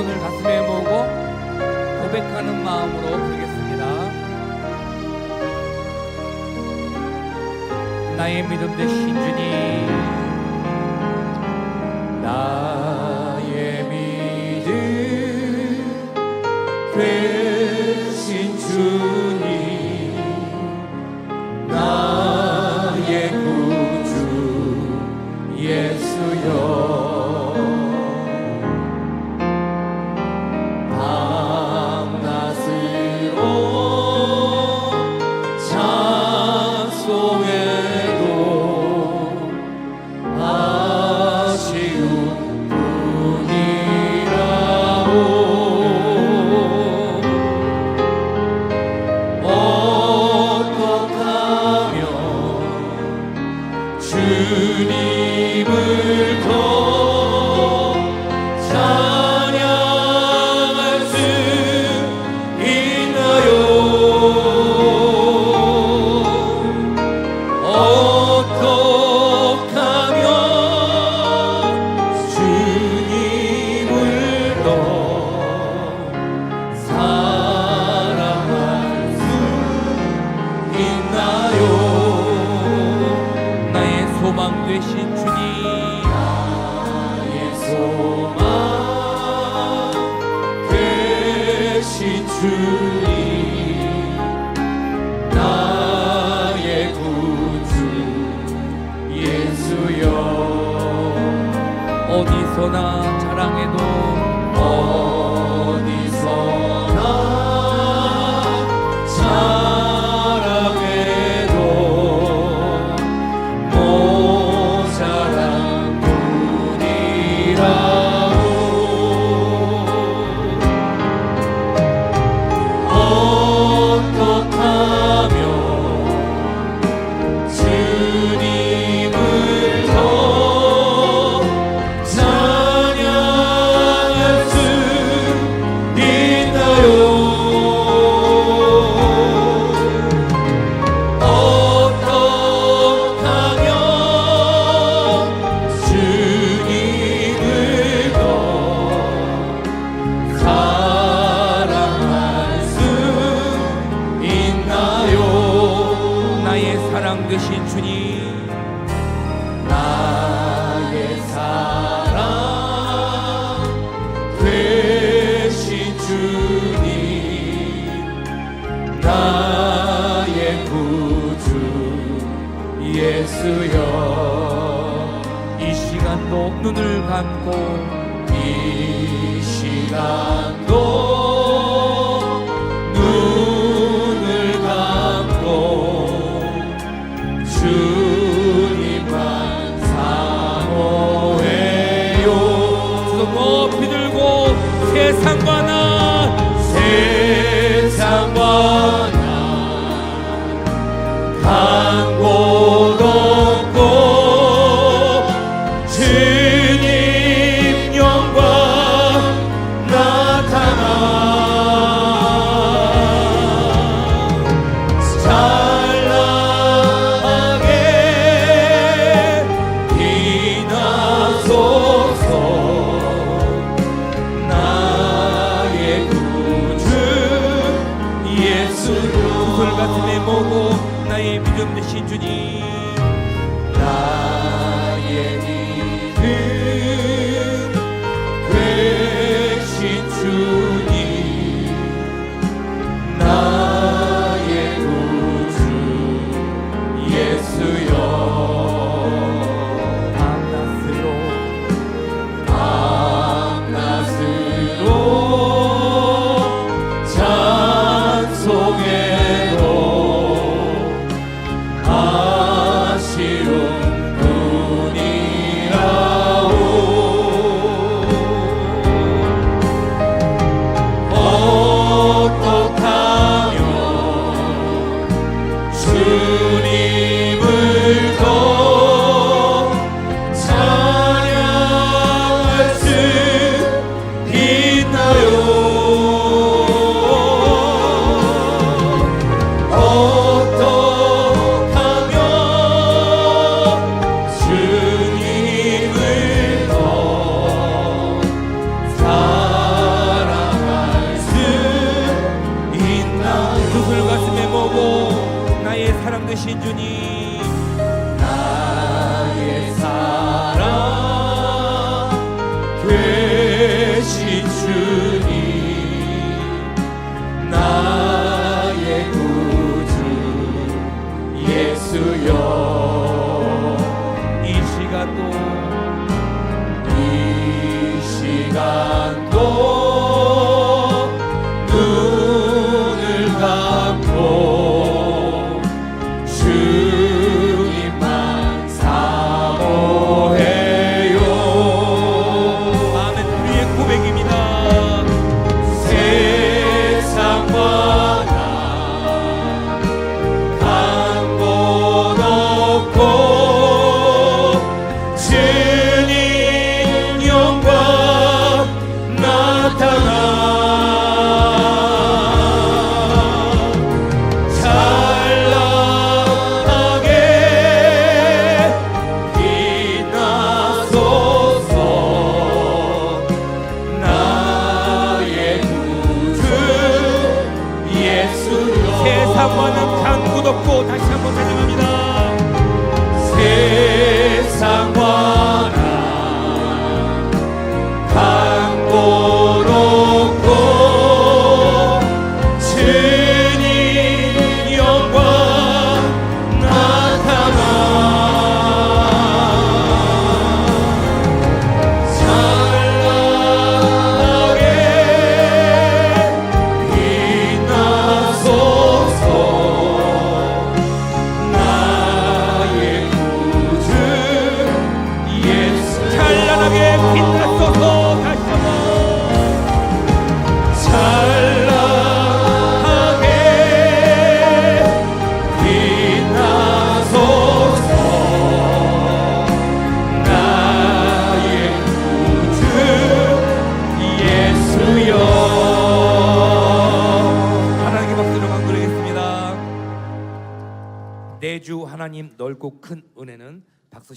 손을 가슴에 모으고 고백하는 마음으로 부르겠습니다. 나의 믿음 되신 주님, 나 되신 주님. 나의 소망 되신 주님. 나의 구주 예수여. 어디서나 예수여. 이 시간도 눈을 감고 이 시간도 Thấy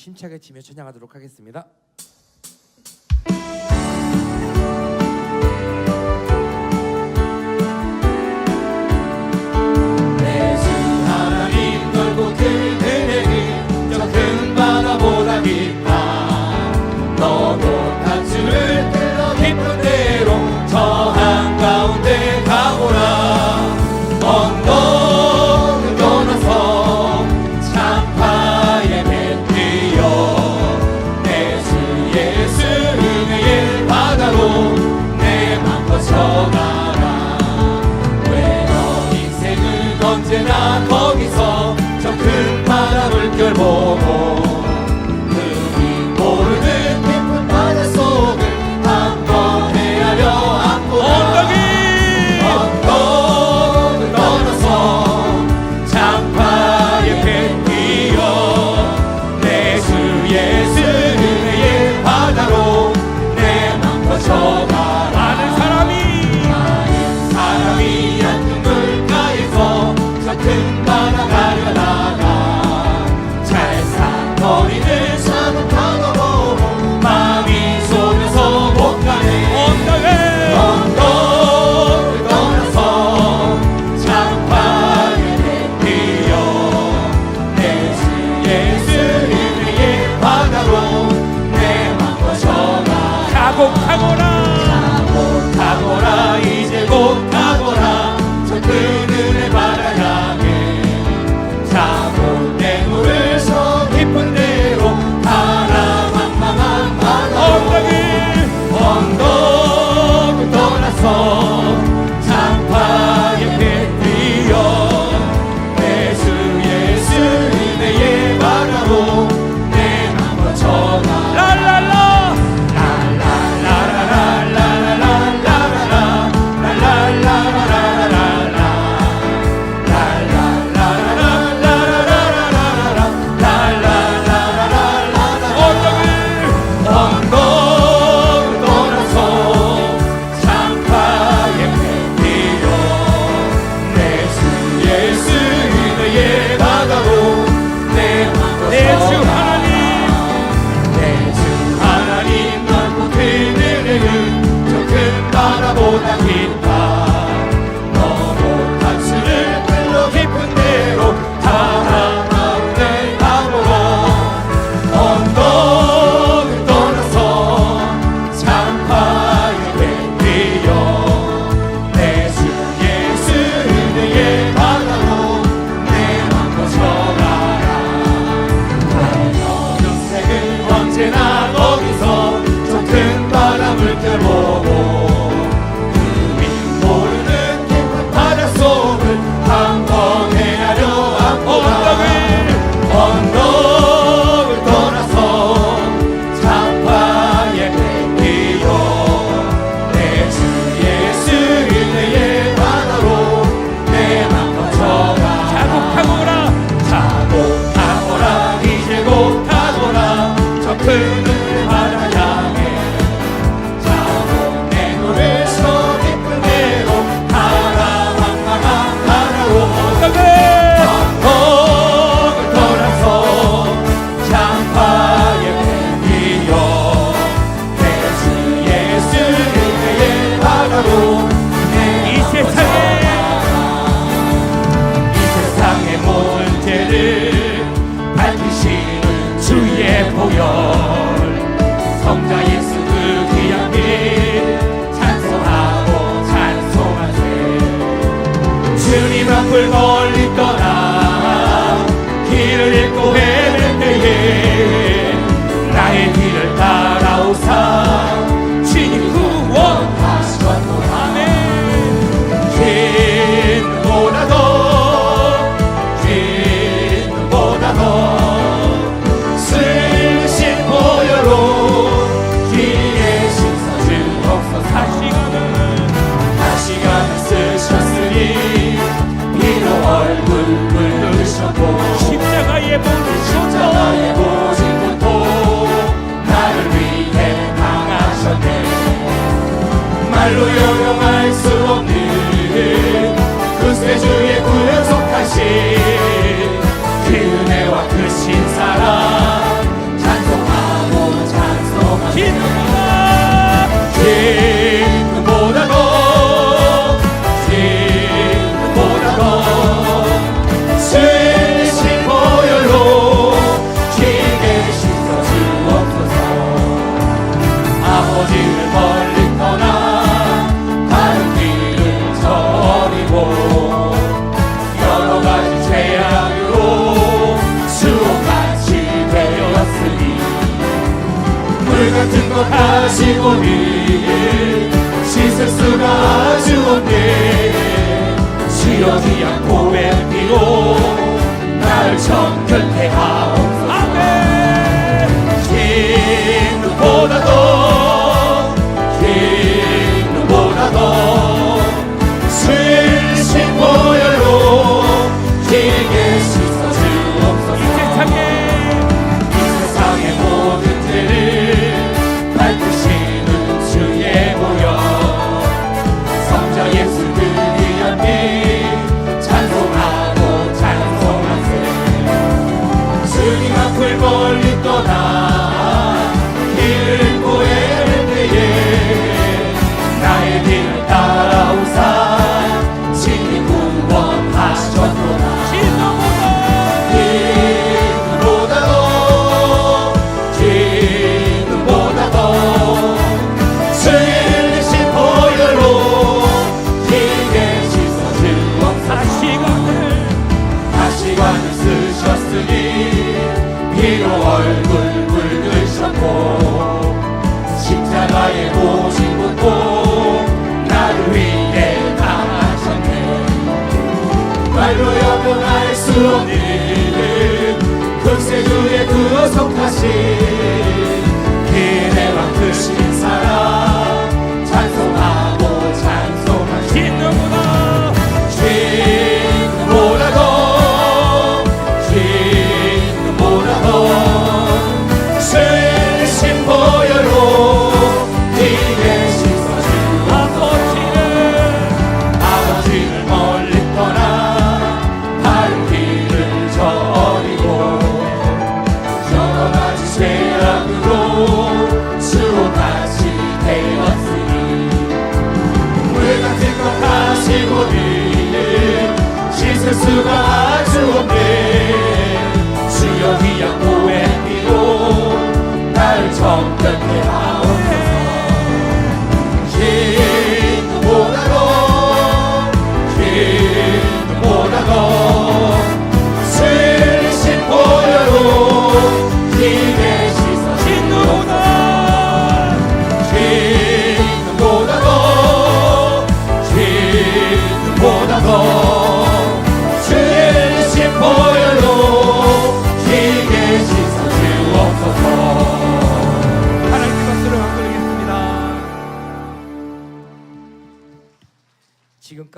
심차게 치며 찬양하도록 하겠습니다.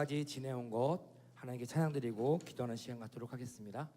지금까지 지내온 것 하나님께 찬양드리고 기도하는 시간 갖도록 하겠습니다.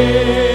Amen.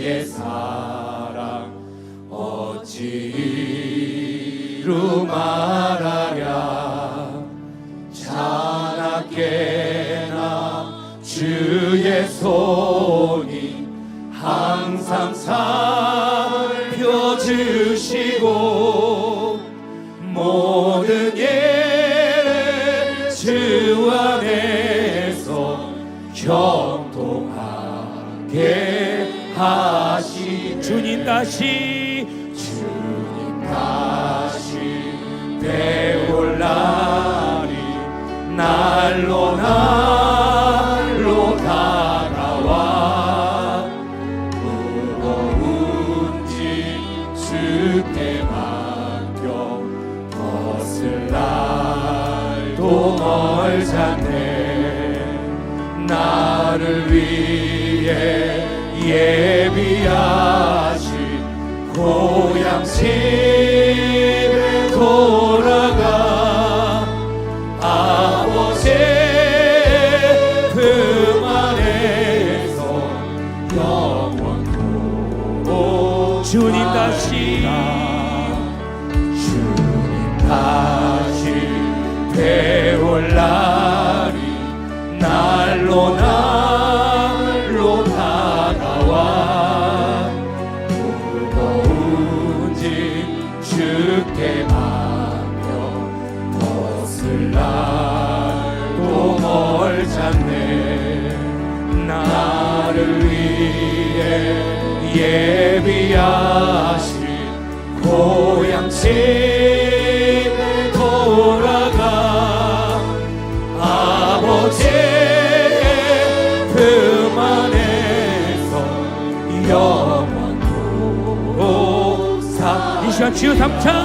그의 사랑 어찌 이루 말하랴? 자나깨나 주의 손 다시 주님 다시 배울 날이 날로 날로 다가와. 무거운 짐 주께 맡겨 벗을 날도 멀잖네. 나를 위해 예비하 落难 경찰